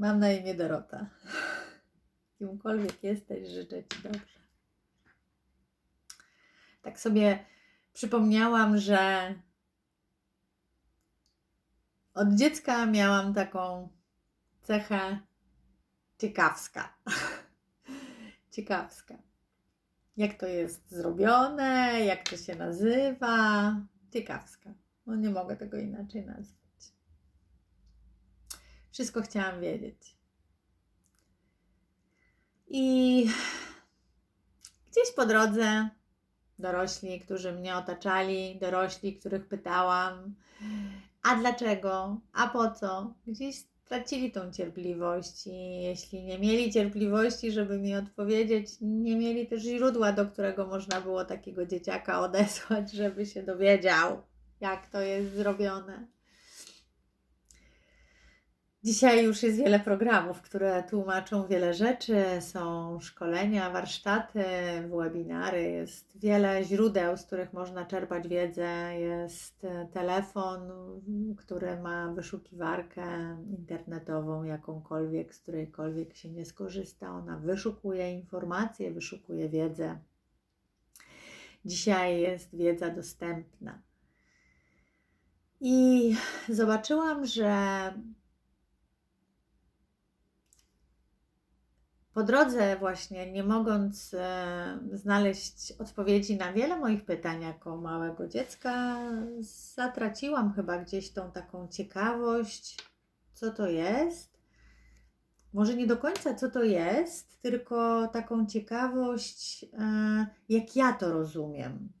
Mam na imię Dorota. Kimkolwiek jesteś, życzę Ci dobrze. Tak sobie przypomniałam, że od dziecka miałam taką cechę ciekawska. ciekawska. Jak to jest zrobione, jak to się nazywa. Ciekawska. No nie mogę tego inaczej nazwać. Wszystko chciałam wiedzieć. I gdzieś po drodze dorośli, którzy mnie otaczali, dorośli, których pytałam, a dlaczego, a po co, gdzieś stracili tą cierpliwość i jeśli nie mieli cierpliwości, żeby mi odpowiedzieć, nie mieli też źródła, do którego można było takiego dzieciaka odesłać, żeby się dowiedział, jak to jest zrobione. Dzisiaj już jest wiele programów, które tłumaczą wiele rzeczy. Są szkolenia, warsztaty, webinary, jest wiele źródeł, z których można czerpać wiedzę. Jest telefon, który ma wyszukiwarkę internetową, jakąkolwiek, z którejkolwiek się nie skorzysta. Ona wyszukuje informacje, wyszukuje wiedzę. Dzisiaj jest wiedza dostępna. I zobaczyłam, że po drodze właśnie, nie mogąc znaleźć odpowiedzi na wiele moich pytań jako małego dziecka, zatraciłam chyba gdzieś tą taką ciekawość, co to jest. Może nie do końca co to jest, tylko taką ciekawość, e, jak ja to rozumiem.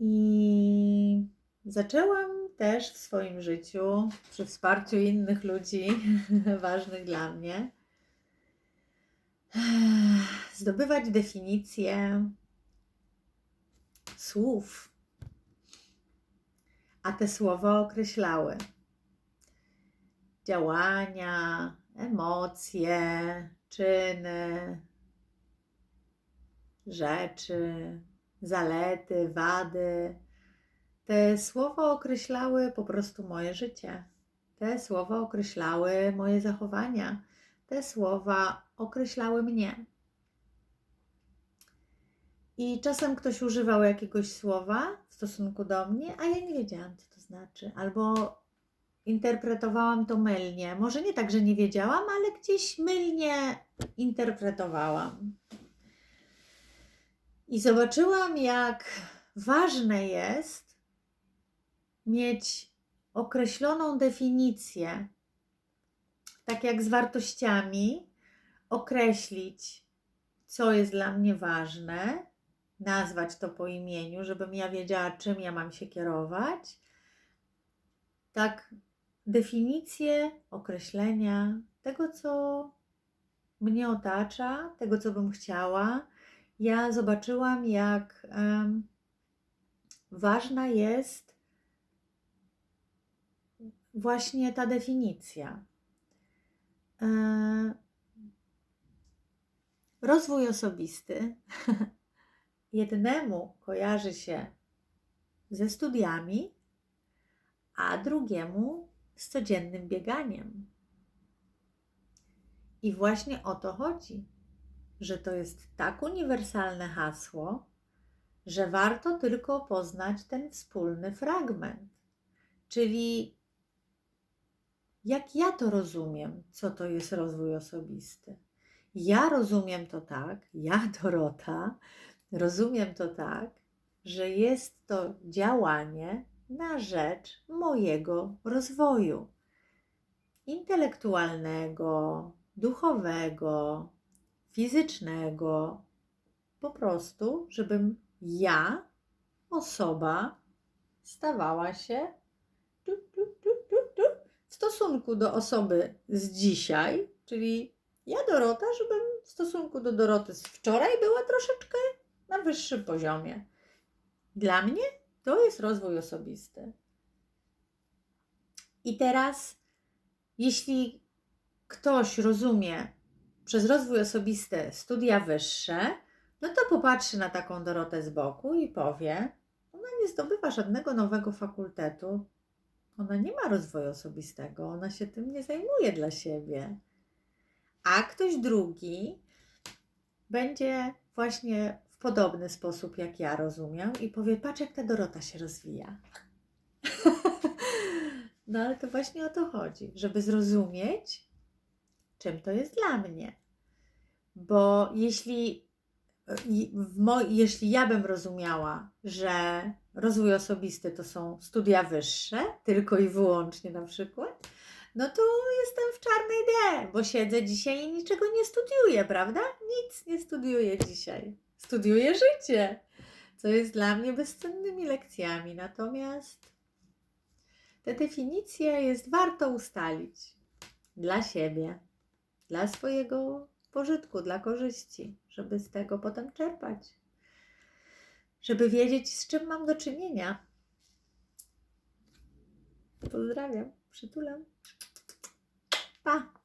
I zaczęłam też w swoim życiu, przy wsparciu innych ludzi ważnych dla mnie, zdobywać definicje słów, a te słowa określały działania, emocje, czyny, rzeczy, zalety, wady te słowa określały po prostu moje życie. Te słowa określały moje zachowania. Te słowa określały mnie. I czasem ktoś używał jakiegoś słowa w stosunku do mnie, a ja nie wiedziałam, co to znaczy. Albo interpretowałam to mylnie. Może nie tak, że nie wiedziałam, ale gdzieś mylnie interpretowałam. I zobaczyłam, jak ważne jest mieć określoną definicję, tak jak z wartościami, określić, co jest dla mnie ważne, nazwać to po imieniu, żebym ja wiedziała, czym ja mam się kierować. Tak, definicje, określenia tego, co mnie otacza, tego, co bym chciała. Ja zobaczyłam, jak um, ważna jest właśnie ta definicja. E, rozwój osobisty jednemu kojarzy się ze studiami, a drugiemu z codziennym bieganiem. I właśnie o to chodzi, że to jest tak uniwersalne hasło, że warto tylko poznać ten wspólny fragment. Czyli jak ja to rozumiem, co to jest rozwój osobisty. Ja rozumiem to tak, ja Dorota, rozumiem to tak, że jest to działanie na rzecz mojego rozwoju intelektualnego, duchowego, fizycznego. Po prostu, żebym ja, osoba, stawała się stosunku do osoby z dzisiaj, czyli ja Dorota, żebym w stosunku do Doroty z wczoraj była troszeczkę na wyższym poziomie. Dla mnie to jest rozwój osobisty. I teraz, jeśli ktoś rozumie przez rozwój osobisty studia wyższe, no to popatrzy na taką Dorotę z boku i powie: Ona nie zdobywa żadnego nowego fakultetu, Ona nie ma rozwoju osobistego, ona się tym nie zajmuje dla siebie. A ktoś drugi będzie właśnie w podobny sposób, jak ja rozumiem, i powie: Patrz, jak ta Dorota się rozwija. no ale to właśnie o to chodzi, żeby zrozumieć, czym to jest dla mnie. Bo jeśli, mo, jeśli ja bym rozumiała, że rozwój osobisty to są studia wyższe, tylko i wyłącznie na przykład, no to jestem w czarnej D, bo siedzę dzisiaj i niczego nie studiuję, prawda? Nic nie studiuję dzisiaj. Studiuję życie, co jest dla mnie bezcennymi lekcjami. Natomiast te definicje jest warto ustalić dla siebie, dla swojego pożytku, dla korzyści, żeby z tego potem czerpać, żeby wiedzieć, z czym mam do czynienia. Pozdrawiam, przytulam. Pa!